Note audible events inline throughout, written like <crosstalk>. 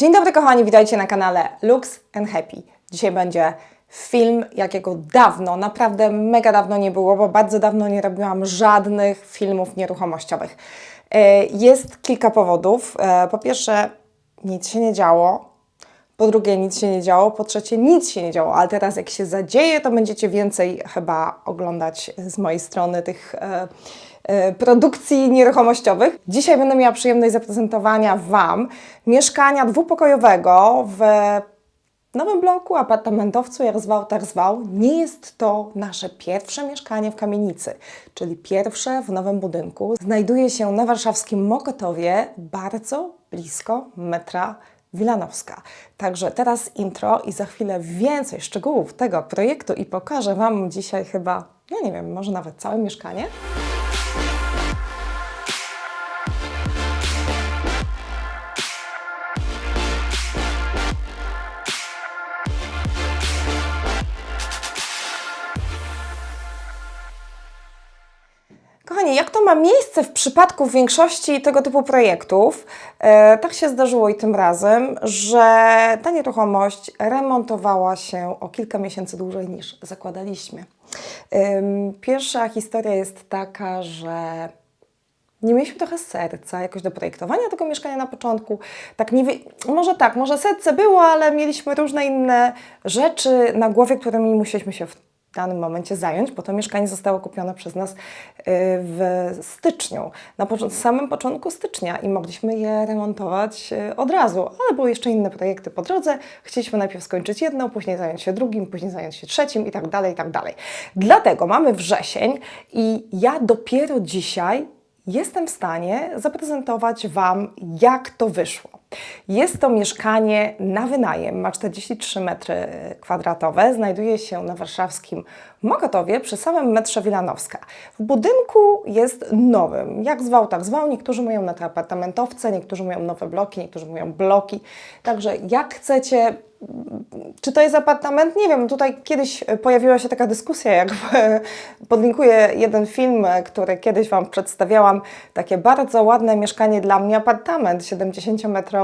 Dzień dobry kochani, witajcie na kanale Lux and Happy. Dzisiaj będzie film, jakiego dawno, naprawdę mega dawno nie było, bo bardzo dawno nie robiłam żadnych filmów nieruchomościowych. E, Jest kilka powodów. E, Po pierwsze, nic się nie działo. Po drugie, nic się nie działo. Po trzecie, nic się nie działo. Ale teraz, jak się zadzieje, to będziecie więcej chyba oglądać z mojej strony tych e, produkcji nieruchomościowych. Dzisiaj będę miała przyjemność zaprezentowania Wam mieszkania dwupokojowego w nowym bloku, apartamentowcu, jak zwał, tak zwał. Nie jest to nasze pierwsze mieszkanie w kamienicy, czyli pierwsze w nowym budynku. Znajduje się na warszawskim Mokotowie, bardzo blisko metra Wilanowska. Także teraz intro i za chwilę więcej szczegółów tego projektu i pokażę Wam dzisiaj chyba, ja nie wiem, może nawet całe mieszkanie. Ma miejsce w przypadku większości tego typu projektów, e, tak się zdarzyło i tym razem, że ta nieruchomość remontowała się o kilka miesięcy dłużej niż zakładaliśmy. Pierwsza historia jest taka, że nie mieliśmy trochę serca jakoś do projektowania tego mieszkania na początku. Tak nie. Może tak, może serce było, ale mieliśmy różne inne rzeczy na głowie, którymi musieliśmy się w danym momencie zająć, bo to mieszkanie zostało kupione przez nas y, w styczniu, na samym początku stycznia i mogliśmy je remontować y, od razu, ale były jeszcze inne projekty po drodze. Chcieliśmy najpierw skończyć jedno, później zająć się drugim, później zająć się trzecim i tak dalej, i tak dalej. Dlatego mamy wrzesień i ja dopiero dzisiaj jestem w stanie zaprezentować Wam, jak to wyszło. Jest to mieszkanie na wynajem, ma 43 metry kwadratowe, znajduje się na warszawskim Mokotowie przy samym metrze Wilanowska. W budynku jest nowym, jak zwał, tak zwał. Niektórzy mówią na te apartamentowce, niektórzy mówią nowe bloki, niektórzy mówią bloki. Także jak chcecie czy to jest apartament? Nie wiem. Tutaj kiedyś pojawiła się taka dyskusja, jak <laughs> podlinkuję jeden film, który kiedyś Wam przedstawiałam. Takie bardzo ładne mieszkanie dla mnie, apartament 70-metrowy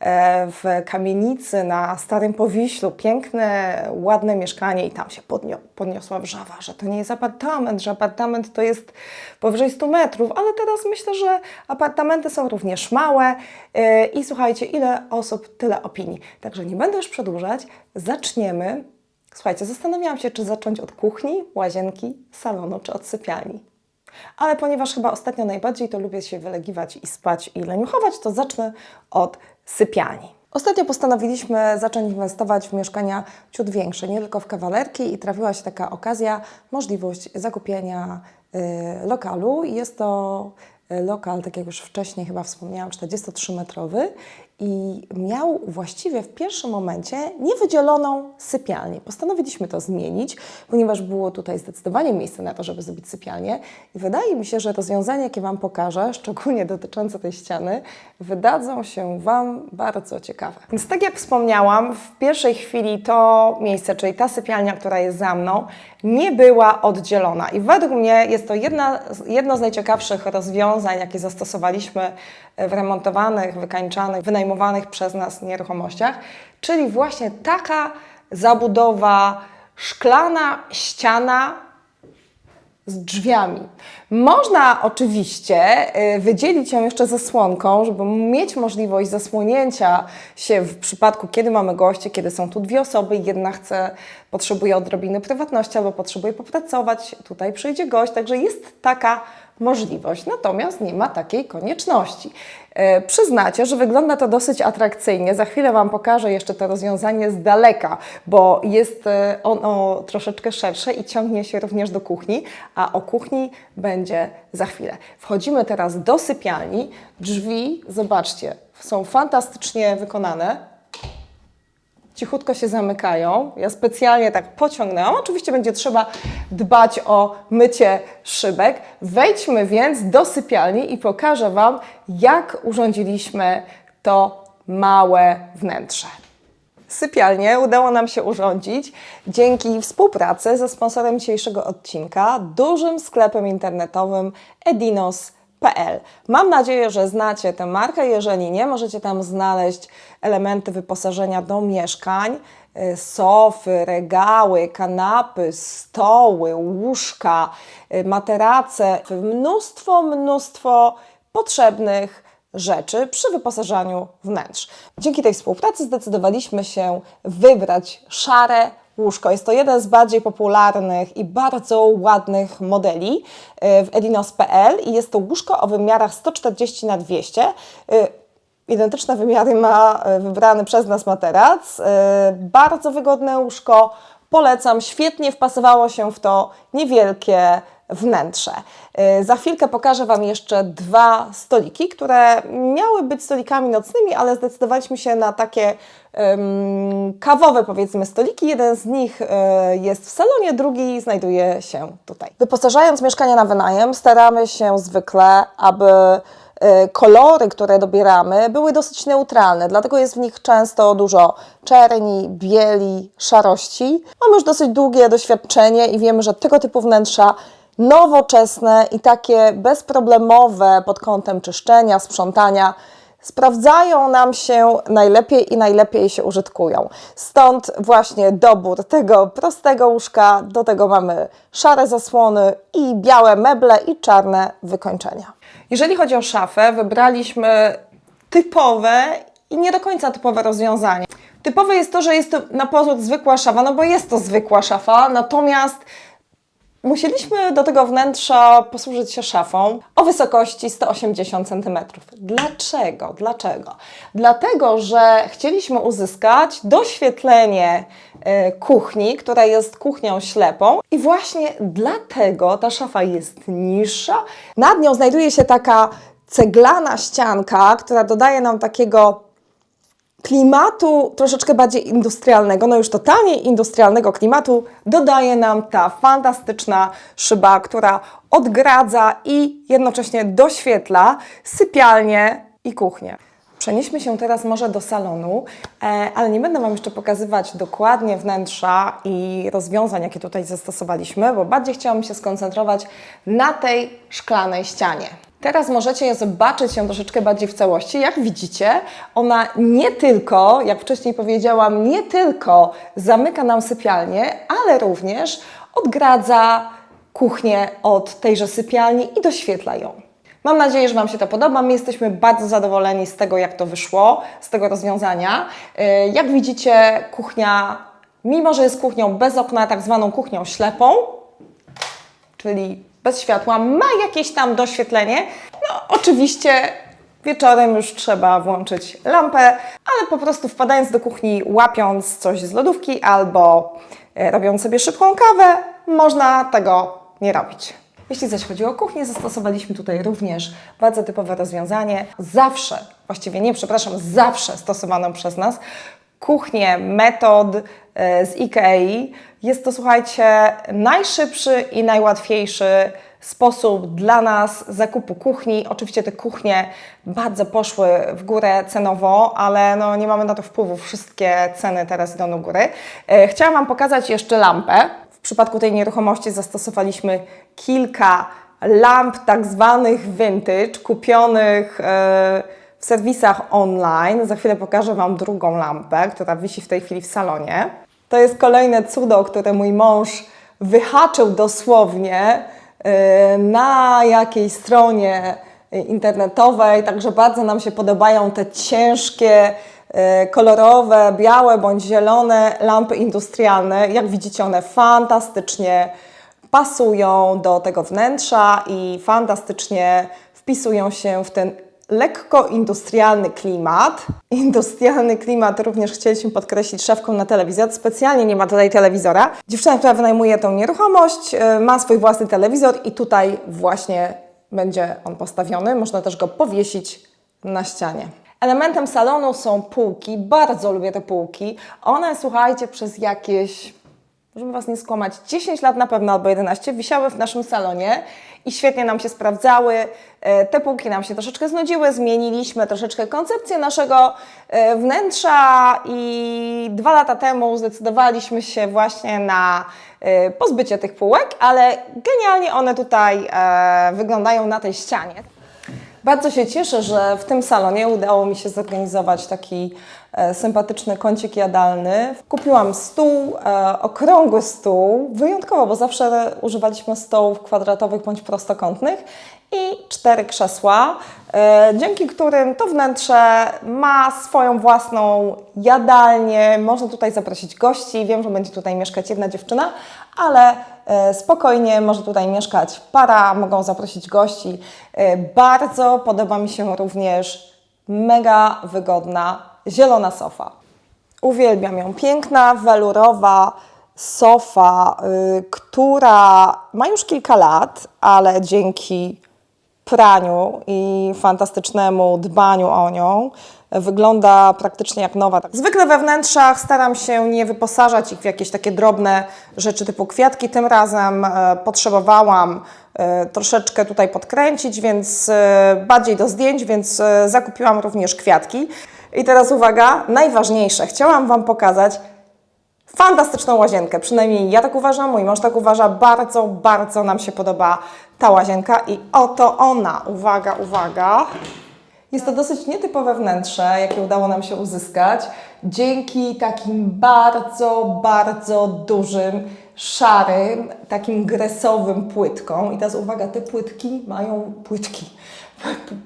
e, w kamienicy na Starym Powiślu. Piękne, ładne mieszkanie i tam się podnio, podniosła wrzawa, że to nie jest apartament, że apartament to jest powyżej 100 metrów, ale teraz myślę, że apartamenty są również małe e, i słuchajcie, ile osób, tyle opinii. Także nie będę już przedłużać, zaczniemy. Słuchajcie, zastanawiałam się, czy zacząć od kuchni, łazienki, salonu, czy od sypialni. Ale ponieważ chyba ostatnio najbardziej to lubię się wylegiwać i spać i leniuchować, to zacznę od sypialni. Ostatnio postanowiliśmy zacząć inwestować w mieszkania ciut większe, nie tylko w kawalerki i trafiła się taka okazja, możliwość zakupienia y, lokalu. Jest to y, lokal, tak jak już wcześniej chyba wspomniałam, 43-metrowy i miał właściwie w pierwszym momencie niewydzieloną sypialnię. Postanowiliśmy to zmienić, ponieważ było tutaj zdecydowanie miejsce na to, żeby zrobić sypialnię i wydaje mi się, że rozwiązania, jakie Wam pokażę, <laughs> szczególnie dotyczące tej ściany, wydadzą się Wam bardzo ciekawe. Więc tak jak wspomniałam, w pierwszej chwili to miejsce, czyli ta sypialnia, która jest za mną, nie była oddzielona i według mnie jest to jedna, jedno z najciekawszych rozwiązań, jakie zastosowaliśmy w remontowanych, wykańczanych, wynajmowanych przez nas nieruchomościach, czyli właśnie taka zabudowa, szklana ściana z drzwiami. Można oczywiście y, wydzielić ją jeszcze zasłonką, żeby mieć możliwość zasłonięcia się w przypadku, kiedy mamy gości, kiedy są tu dwie osoby jedna chce, potrzebuje odrobiny prywatności albo potrzebuje popracować, tutaj przyjdzie gość, także jest taka możliwość, natomiast nie ma takiej konieczności. E, Przyznacie, że wygląda to dosyć atrakcyjnie. Za chwilę Wam pokażę jeszcze to rozwiązanie z daleka, bo jest e, ono troszeczkę szersze i ciągnie się również do kuchni, a o kuchni będzie za chwilę. Wchodzimy teraz do sypialni. Drzwi, zobaczcie, są fantastycznie wykonane cichutko się zamykają. Ja specjalnie tak pociągnęłam. Oczywiście będzie trzeba dbać o mycie szybek. Wejdźmy więc do sypialni i pokażę Wam, jak urządziliśmy to małe wnętrze. Sypialnię udało nam się urządzić dzięki współpracy ze sponsorem dzisiejszego odcinka, dużym sklepem internetowym Edinos PL. Mam nadzieję, że znacie tę markę. Jeżeli nie, możecie tam znaleźć elementy wyposażenia do mieszkań, y, sofy, regały, kanapy, stoły, łóżka, y, materace, mnóstwo, mnóstwo potrzebnych rzeczy przy wyposażaniu wnętrz. Dzięki tej współpracy zdecydowaliśmy się wybrać szare łóżko. Jest to jeden z bardziej popularnych i bardzo ładnych modeli y, w edinos.pl i jest to łóżko o wymiarach 140 na 200 Y, Identyczne wymiary ma y, wybrany przez nas materac. Bardzo wygodne łóżko. Polecam, świetnie wpasowało się w to niewielkie wnętrze. Y, Za chwilkę pokażę Wam jeszcze dwa stoliki, które miały być stolikami nocnymi, ale zdecydowaliśmy się na takie em, kawowe, powiedzmy, stoliki. Jeden z nich y, jest w salonie, drugi znajduje się tutaj. Wyposażając mieszkania na wynajem, staramy się zwykle, aby y, kolory, które dobieramy, były dosyć neutralne, dlatego jest w nich często dużo czerni, bieli, szarości. Mamy już dosyć długie doświadczenie i wiemy, że tego typu wnętrza nowoczesne i takie bezproblemowe pod kątem czyszczenia, sprzątania sprawdzają nam się najlepiej i najlepiej się użytkują. Stąd właśnie dobór tego prostego łóżka, do tego mamy szare zasłony i białe meble i czarne wykończenia. Jeżeli chodzi o szafę, wybraliśmy typowe i nie do końca typowe rozwiązanie. Typowe jest to, że jest to na pozór zwykła szafa, no bo jest to zwykła szafa, natomiast Musieliśmy do tego wnętrza posłużyć się szafą o wysokości 180 cm. Dlaczego? Dlaczego? Dlatego, że chcieliśmy uzyskać doświetlenie e, kuchni, która jest kuchnią ślepą i właśnie dlatego ta szafa jest niższa. Nad nią znajduje się taka ceglana ścianka, która dodaje nam takiego klimatu troszeczkę bardziej industrialnego, no już totalnie industrialnego klimatu, dodaje nam ta fantastyczna szyba, która odgradza i jednocześnie doświetla sypialnię i kuchnię. Przenieśmy się teraz może do salonu, e, ale nie będę Wam jeszcze pokazywać dokładnie wnętrza i rozwiązań, jakie tutaj zastosowaliśmy, bo bardziej chciałam się skoncentrować na tej szklanej ścianie. Teraz możecie zobaczyć ją troszeczkę bardziej w całości. Jak widzicie, ona nie tylko, jak wcześniej powiedziałam, nie tylko zamyka nam sypialnię, ale również odgradza kuchnię od tejże sypialni i doświetla ją. Mam nadzieję, że Wam się to podoba. My jesteśmy bardzo zadowoleni z tego, jak to wyszło, z tego rozwiązania. Yy, Jak widzicie, kuchnia, mimo że jest kuchnią bez okna, tak zwaną kuchnią ślepą, czyli bez światła, ma jakieś tam doświetlenie. No, oczywiście wieczorem już trzeba włączyć lampę, ale po prostu wpadając do kuchni, łapiąc coś z lodówki albo e, robiąc sobie szybką kawę, można tego nie robić. Jeśli zaś chodzi o kuchnię, zastosowaliśmy tutaj również bardzo typowe rozwiązanie. Zawsze, właściwie nie, przepraszam, zawsze stosowaną przez nas kuchnię metod e, z IKEA. Jest to, słuchajcie, najszybszy i najłatwiejszy sposób dla nas zakupu kuchni. Oczywiście te kuchnie bardzo poszły w górę cenowo, ale no nie mamy na to wpływu. Wszystkie ceny teraz idą do góry. E, Chciałam Wam pokazać jeszcze lampę. W przypadku tej nieruchomości zastosowaliśmy kilka lamp tak zwanych vintage, kupionych e, w serwisach online. Za chwilę pokażę Wam drugą lampę, która wisi w tej chwili w salonie. To jest kolejne cudo, które mój mąż wyhaczył dosłownie e, na jakiejś stronie internetowej, także bardzo nam się podobają te ciężkie, e, kolorowe, białe bądź zielone lampy industrialne. Jak widzicie, one fantastycznie pasują do tego wnętrza i fantastycznie wpisują się w ten lekko industrialny klimat. <laughs> Industrialny klimat również chcieliśmy podkreślić szafką na telewizor. Specjalnie nie ma tutaj telewizora. Dziewczyna, która wynajmuje tą nieruchomość, y, ma swój własny telewizor i tutaj właśnie będzie on postawiony. Można też go powiesić na ścianie. Elementem salonu są półki. Bardzo lubię te półki. One, słuchajcie, przez jakieś żeby Was nie skłamać, 10 lat na pewno albo 11 wisiały w naszym salonie i świetnie nam się sprawdzały. E, Te półki nam się troszeczkę znudziły, zmieniliśmy troszeczkę koncepcję naszego e, wnętrza i dwa lata temu zdecydowaliśmy się właśnie na e, pozbycie tych półek, ale genialnie one tutaj wyglądają na tej ścianie. Bardzo się cieszę, że w tym salonie udało mi się zorganizować taki sympatyczny kącik jadalny. Kupiłam stół, e, okrągły stół, wyjątkowo, bo zawsze używaliśmy stołów kwadratowych bądź prostokątnych i cztery krzesła, e, dzięki którym to wnętrze ma swoją własną jadalnię. Można tutaj zaprosić gości. Wiem, że będzie tutaj mieszkać jedna dziewczyna, ale e, spokojnie może tutaj mieszkać para, mogą zaprosić gości. E, Bardzo podoba mi się również mega wygodna zielona sofa. Uwielbiam ją. Piękna, welurowa sofa, y, która ma już kilka lat, ale dzięki praniu i fantastycznemu dbaniu o nią wygląda praktycznie jak nowa. Zwykle we wnętrzach staram się nie wyposażać ich w jakieś takie drobne rzeczy typu kwiatki. Tym razem e, potrzebowałam e, troszeczkę tutaj podkręcić, więc e, bardziej do zdjęć, więc zakupiłam również kwiatki. I teraz uwaga, najważniejsze. Chciałam Wam pokazać fantastyczną łazienkę. Przynajmniej ja tak uważam, mój mąż tak uważa. Bardzo, bardzo nam się podoba ta łazienka i oto ona. Uwaga, uwaga. Jest to dosyć nietypowe wnętrze, jakie udało nam się uzyskać dzięki takim bardzo, bardzo dużym, szarym, takim gresowym płytkom. I teraz uwaga, te płytki mają płytki.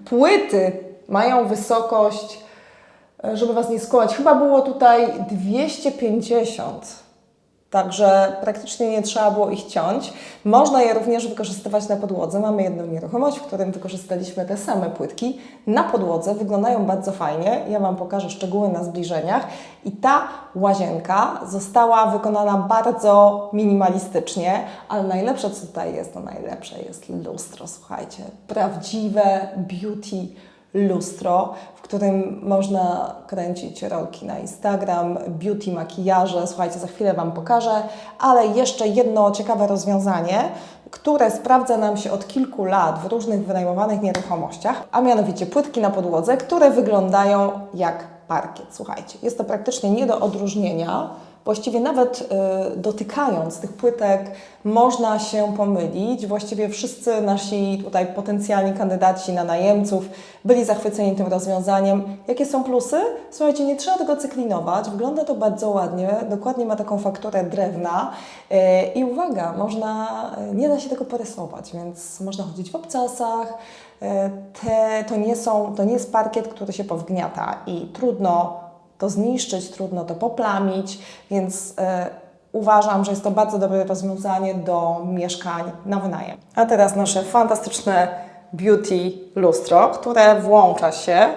Płyty mają wysokość żeby Was nie skłamać, chyba było tutaj 250. Także praktycznie nie trzeba było ich ciąć. Można je również wykorzystywać na podłodze. Mamy jedną nieruchomość, w którym wykorzystaliśmy te same płytki na podłodze. Wyglądają bardzo fajnie. Ja Wam pokażę szczegóły na zbliżeniach. I ta łazienka została wykonana bardzo minimalistycznie, ale najlepsze co tutaj jest, to najlepsze jest lustro. Słuchajcie, prawdziwe beauty lustro, w którym można kręcić rolki na Instagram, beauty, makijaże. Słuchajcie, za chwilę Wam pokażę, ale jeszcze jedno ciekawe rozwiązanie, które sprawdza nam się od kilku lat w różnych wynajmowanych nieruchomościach, a mianowicie płytki na podłodze, które wyglądają jak parkiet. Słuchajcie, jest to praktycznie nie do odróżnienia. Właściwie nawet y, dotykając tych płytek można się pomylić. Właściwie wszyscy nasi tutaj potencjalni kandydaci na najemców byli zachwyceni tym rozwiązaniem. Jakie są plusy? Słuchajcie, nie trzeba tego cyklinować. Wygląda to bardzo ładnie. Dokładnie ma taką fakturę drewna. Y, I uwaga, można, y, nie da się tego porysować, więc można chodzić w obcasach. Te, to, nie są, to nie jest parkiet, który się powgniata i trudno to zniszczyć, trudno to poplamić, więc e, uważam, że jest to bardzo dobre rozwiązanie do mieszkań na wynajem. A teraz nasze fantastyczne beauty lustro, które włącza się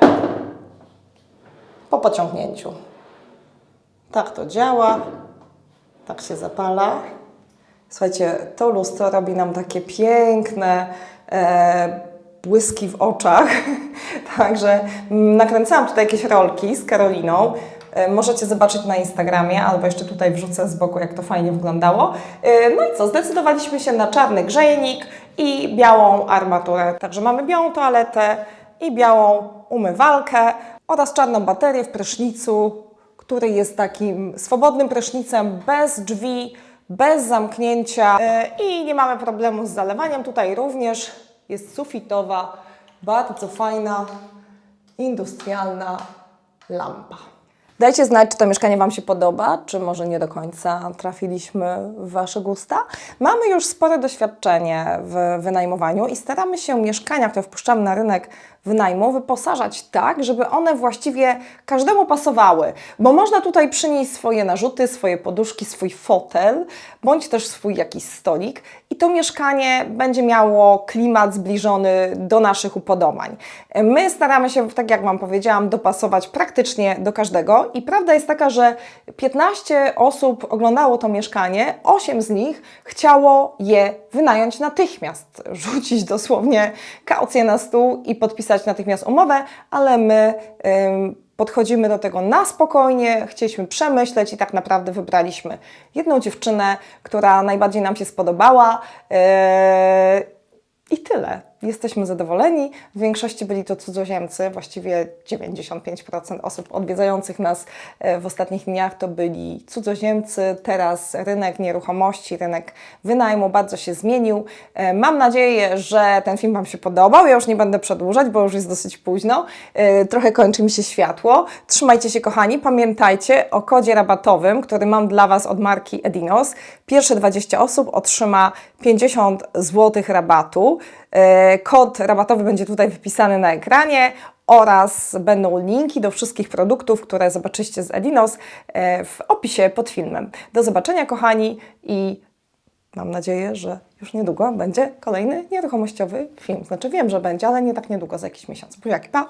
po pociągnięciu. Tak to działa, tak się zapala. Słuchajcie, to lustro robi nam takie piękne e, błyski w oczach. <laughs> Także mm, nakręcałam tutaj jakieś rolki z Karoliną. E, Możecie zobaczyć na Instagramie, albo jeszcze tutaj wrzucę z boku, jak to fajnie wyglądało. E, No i co, zdecydowaliśmy się na czarny grzejnik i białą armaturę. Także mamy białą toaletę i białą umywalkę oraz czarną baterię w prysznicu, który jest takim swobodnym prysznicem, bez drzwi, bez zamknięcia e, i nie mamy problemu z zalewaniem. Tutaj również jest sufitowa, bardzo fajna, industrialna lampa. Dajcie znać, czy to mieszkanie Wam się podoba, czy może nie do końca trafiliśmy w Wasze gusta. Mamy już spore doświadczenie w wynajmowaniu i staramy się mieszkania, które wpuszczamy na rynek wynajmu, wyposażać tak, żeby one właściwie każdemu pasowały. Bo można tutaj przynieść swoje narzuty, swoje poduszki, swój fotel, bądź też swój jakiś stolik i to mieszkanie będzie miało klimat zbliżony do naszych upodobań. My staramy się, tak jak Wam powiedziałam, dopasować praktycznie do każdego i prawda jest taka, że 15 osób oglądało to mieszkanie, 8 z nich chciało je wynająć natychmiast, <laughs> rzucić dosłownie kaucję na stół i podpisać natychmiast umowę, ale my ym, podchodzimy do tego na spokojnie, chcieliśmy przemyśleć i tak naprawdę wybraliśmy jedną dziewczynę, która najbardziej nam się spodobała. Yy, I tyle. Jesteśmy zadowoleni. W większości byli to cudzoziemcy, właściwie 95% osób odwiedzających nas e, w ostatnich dniach to byli cudzoziemcy. Teraz rynek nieruchomości, rynek wynajmu bardzo się zmienił. E, Mam nadzieję, że ten film Wam się podobał. Ja już nie będę przedłużać, bo już jest dosyć późno. E, Trochę kończy mi się światło. Trzymajcie się, kochani. Pamiętajcie o kodzie rabatowym, który mam dla Was od marki Edinos. Pierwsze 20 osób otrzyma 50 zł rabatu. E, Kod rabatowy będzie tutaj wypisany na ekranie oraz będą linki do wszystkich produktów, które zobaczycie z Edinos e, w opisie pod filmem. Do zobaczenia, kochani, i mam nadzieję, że już niedługo będzie kolejny nieruchomościowy film. Znaczy wiem, że będzie, ale nie tak niedługo, za jakiś miesiąc. Buziaki, pa!